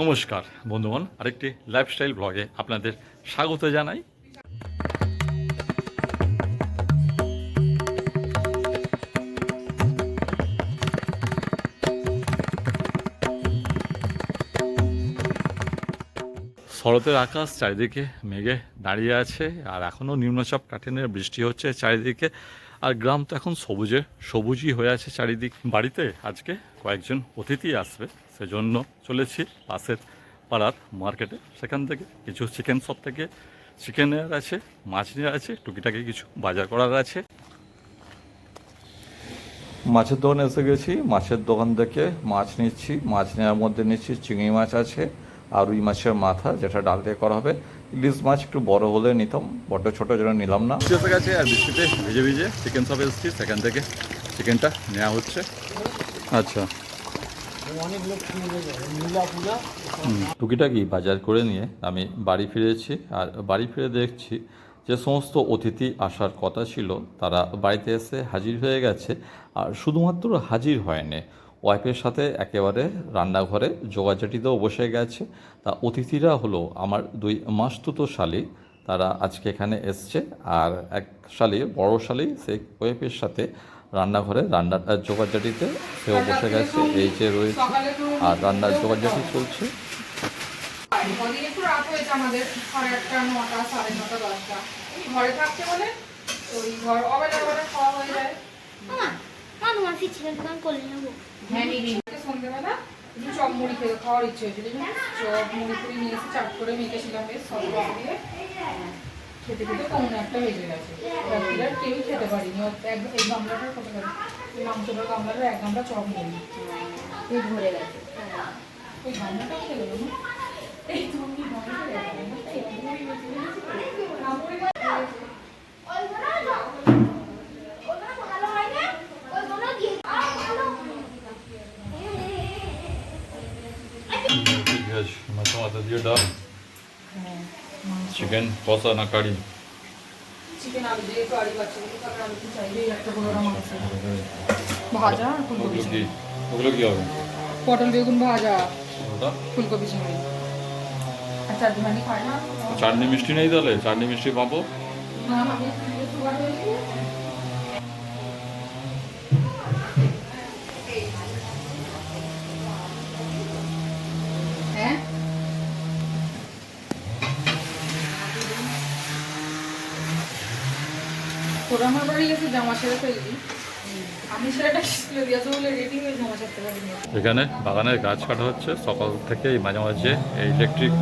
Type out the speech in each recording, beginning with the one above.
নমস্কার, বন্ধুগণ। আরেকটি লাইফস্টাইল ব্লগে আপনাদের স্বাগত জানাই। শরতের আকাশ চারিদিকে মেঘে দাঁড়িয়ে আছে, আর এখনও নিম্নচাপ কাটেনের বৃষ্টি হচ্ছে চারিদিকে। আর গ্রাম তো এখন সবুজে, সবুজই হয়ে আছে চারিদিক। বাড়িতে আজকে কয়েকজন অতিথি আসবে, সেজন্য চলেছি পাশের পাড়ার মার্কেটে। সেখান থেকে কিছু চিকেন শপ থেকে চিকেন নেওয়ার আছে, মাছ নেওয়ার আছে, টুকিটাকি কিছু বাজার করার আছে। মাছের দোকানে এসে গেছি, মাছের দোকান থেকে মাছ নিচ্ছি, মাছ নেওয়ার মধ্যে নিচ্ছি, চিংড়ি মাছ আছে, আর রুই মাছের মাথা, যেটা ডাল দিয়ে করা হবে। ইলিশ মাছ একটু বড় হলে নিতাম বড্ড ছোটো যেন নিলাম না। এসে গেছে আর বৃষ্টিতে ভিজে ভিজে চিকেন শপে এসেছি সেখান থেকে চিকেনটা নেওয়া হচ্ছে। আচ্ছা। টুকিটাকি বাজার করে নিয়ে আমি বাড়ি ফিরেছি আর বাড়ি ফিরে দেখছি যে সমস্ত অতিথি আসার কথা ছিল তারা বাড়িতে এসে হাজির হয়ে গেছে আর শুধুমাত্র হাজির হয়নি ওয়াইফের সাথে একেবারে রান্নাঘরে যোগাযোগটিতেও বসে গেছে। তা অতিথিরা হলো আমার দুই মাসতুতো শালি, তারা আজকে এখানে এসছে। আর এক শালি, বড় শালি সেই ওয়াইফের সাথে রান্নাঘরে রান্নার যোগাযোগটিতে সেও বসে গেছে, এই যে রয়েছে। আর রান্নার যোগাযোগই চলছে। ঘরে থাকতে বলে ওই ঘর অবেলা খাওয়া হয়ে যায়। মা তোমার ফিচ্ছিলেন দোকান করলে নেব। হ্যাঁ নিবি সন্ধ্যেবেলা একটু চপ মুড়ি খেয়ে খাওয়ার ইচ্ছে হয়েছিল চপ মুড়ি ফুড়ি নিয়ে এসে চাট করে মেখেছিলাম বেশ সব দিয়ে খেতে খেতে পৌনে একটা বেজে গেছে। রাত্রিরে আর কেউই খেতে পারিনি ও এক- এই গামলাটার কত পারি এই মাংসটার গামলাটার এক গামলা চপ মুড়ি ভরে গেছে। ওই গামলাটাও এই তুমি গামলাটা মুড়ি বেশি বেশি ভেজ মাথা মাথা দিয়ে ডাল চিকেন কষা না কারি ভাজা ওগুলো কি হবে। পটল বেগুন ভাজা? ফুলকপি চাটনি মিষ্টি নেই তাহলে? চাটনি মিষ্টি পাবো না আমি সুগার হয়েছে হ্যাঁ তোরা আমার বাড়ি গেছে জামা ফেলবি এখানে বাগানের গাছ কাটা হচ্ছে সকাল থেকে মাঝে মাঝে এই ইলেকট্রিক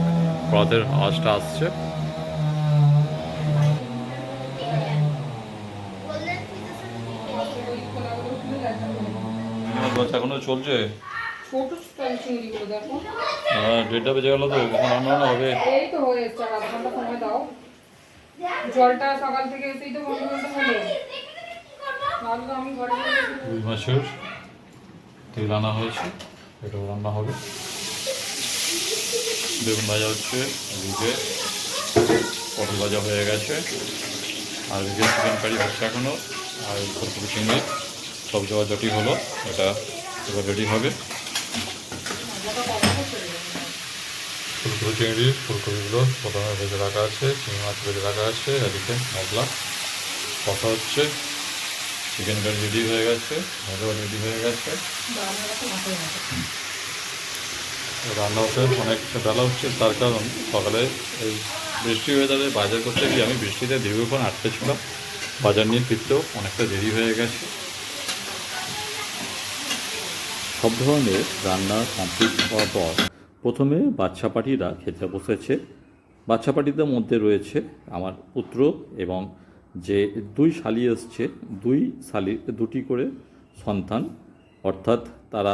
রথের আওয়াজটা আসছে। এখনও চলছে? ছোট চিংড়িগুলো দেখো। হ্যাঁ দেড়টা বেজে গেল তো কখন রান্না হবে? এই তো হয়ে আধ ঘণ্টা সময় দাও। জলটা সকাল থেকে এসেই তো পনেরো ঘণ্টা হলো নাহলে আমি তেল আনা হয়েছে, এটাও রান্না হবে। বেগুন ভাজা হচ্ছে এদিকে পটল ভাজা হয়ে গেছে। আর চিকেন কারি হচ্ছে এখনও আর ফুলকপি চিংড়ি সব জটি হলো, এটা রেডি হবে। ফুলকপি চিংড়ি, ফুলকপিগুলো প্রথমে ভেজে রাখা আছে, চিংড়ি মাছ ভেজে রাখা আছে, এদিকে মশলা কথা হচ্ছে চিকেন কারি রেডি হয়ে গেছে ভাজাও রেডি হয়ে গেছে। রান্না হতে অনেকটা বেলা হচ্ছে, তার কারণ সকালে এই বৃষ্টি ওয়েদারে বাজার করতে গিয়ে আমি বৃষ্টিতে দীর্ঘক্ষণ আটকে ছিলাম। বাজার নিয়ে ফিরতেও অনেকটা দেরি হয়ে গেছে। সব ধরনের রান্না কমপ্লিট হওয়ার পর প্রথমে বাচ্চা পাটিরা খেতে বসেছে। বাচ্চা পাটিদের মধ্যে রয়েছে আমার পুত্র এবং যে দুই শালি এসছে, দুই শালির দুটি করে সন্তান। অর্থাৎ তারা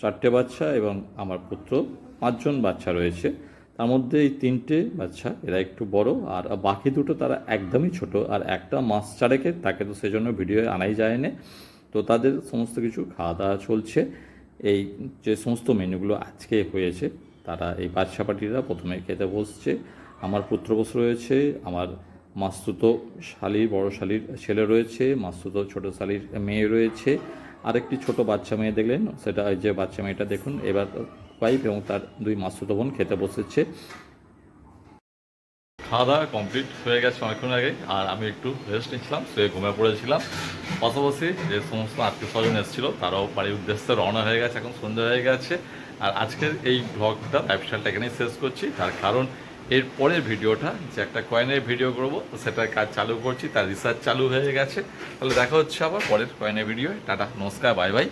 চারটে বাচ্চা এবং আমার পুত্র, পাঁচজন বাচ্চা রয়েছে। তার মধ্যে এই তিনটে বাচ্চা এরা একটু বড় আর বাকি দুটো তারা একদমই ছোট আর একটা মাস চারেকের, তাকে তো সেজন্য ভিডিও আনাই যায়নি। তো তাদের সমস্ত কিছু খাওয়া দাওয়া চলছে। এই যে সমস্ত মেনুগুলো আজকে হয়েছে, তারা এই বাদশাপাটিরা প্রথমে খেতে বসছে। আমার পুত্রবশ রয়েছে, আমার মাস্তুতো শালির বড় শালির ছেলে রয়েছে, মাস্তুতো ছোট শালির মেয়ে রয়েছে। আরেকটি ছোট বাচ্চা মেয়ে দেখলেন, সেটা যে বাচ্চা মেয়েটা দেখুন, এবার ওয়াইফ এবং তার দুই মাসুতো বোন খেতে বসেছে। খাওয়া দাওয়া কমপ্লিট হয়ে গেছে অনেকক্ষণ আগে, আর আমি একটু রেস্ট নিচ্ছিলাম, শুয়ে ঘুমিয়ে পড়েছিলাম। পাশাপাশি যে সমস্ত আত্মীয় স্বজন এসেছিল, তারাও বাড়ির উদ্দেশ্যে রওনা হয়ে গেছে, এখন সন্ধ্যা হয়ে গেছে। আর আজকের এই ব্লগটা লাইফস্টাইলটা এখানেই শেষ করছি। তার কারণ, এর পরের ভিডিওটা যে একটা কয়েনের ভিডিও করব, সেটার কাজ চালু করছি, তার রিসার্চ চালু হয়ে গেছে। তাহলে দেখা হচ্ছে আবার পরের কয়েনের ভিডিও টাটা, নমস্কার বাই বাই